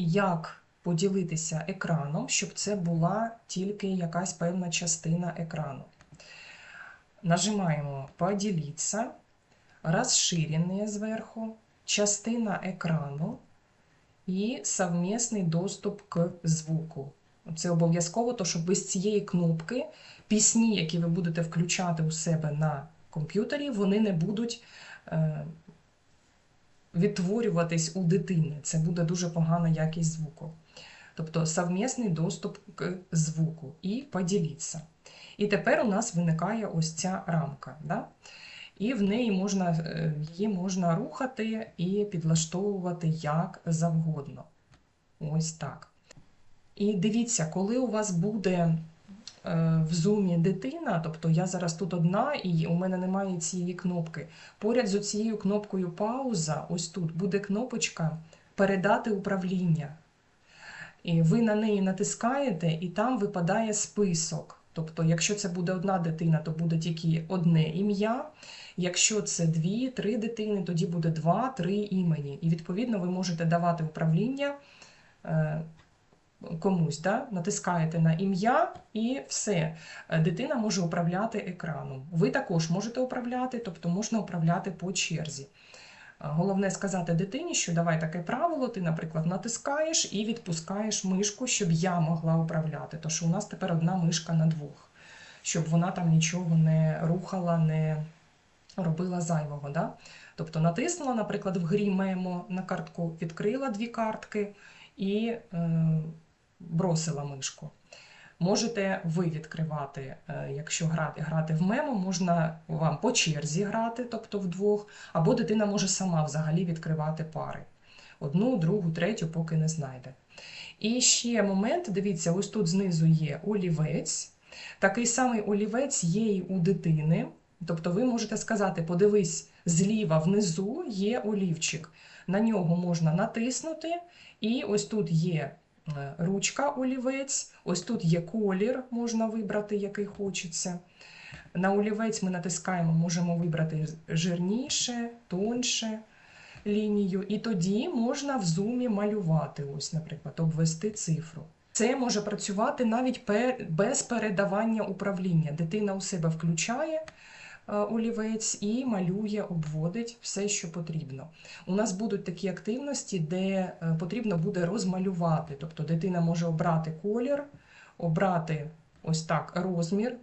як поділитися екраном, щоб це була тільки якась певна частина екрану. Нажимаємо «Поділитися», «Розширене» зверху, частина екрану і совмісний доступ к звуку. Це обов'язково, то щоб без цієї кнопки пісні, які ви будете включати у себе на комп'ютері, вони не будуть е, відтворюватись у дитини. Це буде дуже погана якість звуку. Тобто совмісний доступ к звуку і поділіться. І тепер у нас виникає ось ця рамка. Да? І в неї можна, е, її можна рухати і підлаштовувати як завгодно. Ось так. І дивіться, коли у вас буде в зумі дитина, тобто я зараз тут одна, і у мене немає цієї кнопки. Поряд з цією кнопкою пауза, ось тут буде кнопочка Передати управління. І ви на неї натискаєте, і там випадає список. Тобто, якщо це буде одна дитина, то буде тільки одне ім'я. Якщо це дві, три дитини, тоді буде два-три імені. І відповідно ви можете давати управління е, комусь. Да? Натискаєте на ім'я і все. Е, Дитина може управляти екраном. Ви також можете управляти, тобто можна управляти по черзі. Е, Головне сказати дитині, що давай таке правило, ти, наприклад, натискаєш і відпускаєш мишку, щоб я могла управляти. Тож що у нас тепер одна мишка на двох, щоб вона там нічого не рухала, не робила зайвого. Да? Тобто натиснула, наприклад, в грі мемо на картку, відкрила дві картки і е, бросила мишку. Можете ви відкривати, е, якщо грати, грати в мемо, можна вам по черзі грати, тобто вдвох, або дитина може сама взагалі відкривати пари. Одну, другу, третю, поки не знайде. І ще момент, дивіться, ось тут знизу є олівець. Такий самий олівець є і у дитини. Тобто ви можете сказати, подивись, зліва внизу є олівчик. На нього можна натиснути, і ось тут є ручка олівець, ось тут є колір, можна вибрати, який хочеться. На олівець ми натискаємо, можемо вибрати жирніше, тонше лінію. І тоді можна в зумі малювати, ось, наприклад, обвести цифру. Це може працювати навіть без передавання управління. Дитина у себе включає е, олівець і малює, обводить все, що потрібно. У нас будуть такі активності, де е, потрібно буде розмалювати. Тобто дитина може обрати колір, обрати ось так розмір,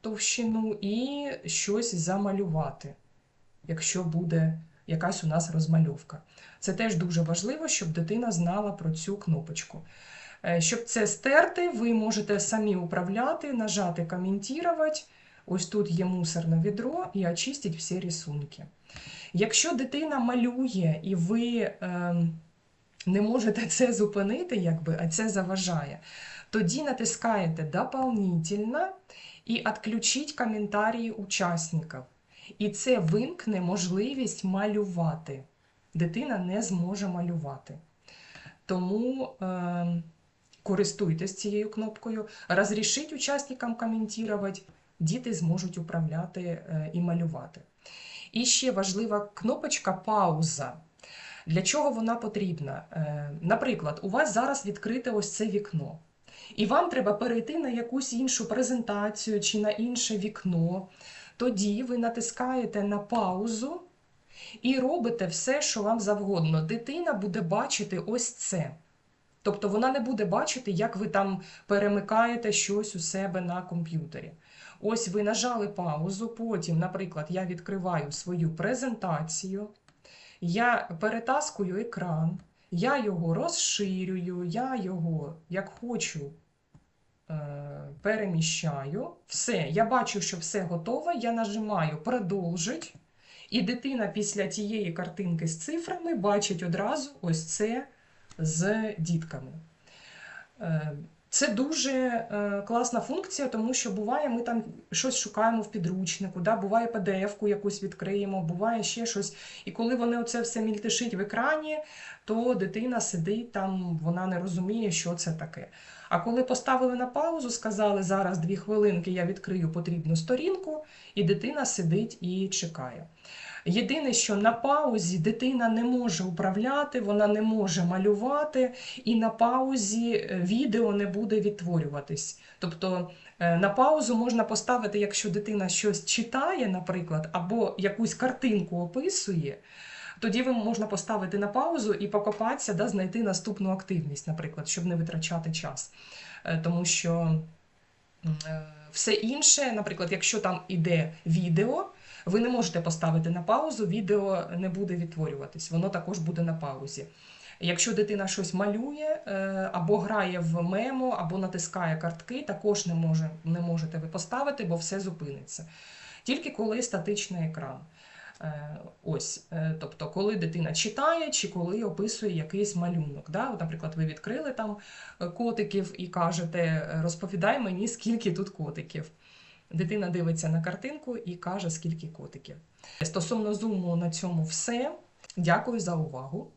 товщину і щось замалювати, якщо буде якась у нас розмальовка. Це теж дуже важливо, щоб дитина знала про цю кнопочку. Е, Щоб це стерти, ви можете самі управляти, нажати «Коментувати». Ось тут є мусорне відро і очистить всі рисунки. Якщо дитина малює і ви ем, не можете це зупинити, якби, а це заважає, тоді натискаєте «Дополнительно» і «Отключить коментарі учасників». І це вимкне можливість малювати. Дитина не зможе малювати. Тому е, користуйтесь цією кнопкою. Розрішіть учасникам коментувати, діти зможуть управляти е, і малювати. І ще важлива кнопочка пауза. Для чого вона потрібна? Е, Наприклад, у вас зараз відкрите ось це вікно, і вам треба перейти на якусь іншу презентацію чи на інше вікно. Тоді ви натискаєте на паузу і робите все, що вам завгодно. Дитина буде бачити ось це. Тобто вона не буде бачити, як ви там перемикаєте щось у себе на комп'ютері. Ось ви нажали паузу, потім, наприклад, я відкриваю свою презентацію, я перетаскую екран, я його розширюю, я його, як хочу, е, переміщаю. Все, я бачу, що все готове, я нажимаю продовжить. І дитина після тієї картинки з цифрами бачить одразу ось це з дітками. Це дуже е, класна функція, тому що буває, ми там щось шукаємо в підручнику, да? буває PDF-ку якусь відкриємо, буває ще щось. І коли вони оце все мільтешить в екрані, то дитина сидить там, вона не розуміє, що це таке. А коли поставили на паузу, сказали зараз дві хвилинки, я відкрию потрібну сторінку, і дитина сидить і чекає. Єдине, що на паузі дитина не може управляти, вона не може малювати, і на паузі е, відео не буде відтворюватись. Тобто е, на паузу можна поставити, якщо дитина щось читає, наприклад, або якусь картинку описує. Тоді ви можна поставити на паузу і покопатися, да, знайти наступну активність, наприклад, щоб не витрачати час. Е, Тому що е, все інше, наприклад, якщо там іде відео, ви не можете поставити на паузу, відео не буде відтворюватись, воно також буде на паузі. Якщо дитина щось малює е, або грає в мемо, або натискає картки, також не, може, не можете ви поставити, бо все зупиниться. Тільки коли статичний екран. Е, Ось, е, тобто, коли дитина читає чи коли описує якийсь малюнок. Да? От, наприклад, ви відкрили там е, котиків і кажете, розповідай мені, скільки тут котиків. Дитина дивиться на картинку і каже, скільки котиків. Стосовно зуму на цьому все. Дякую за увагу.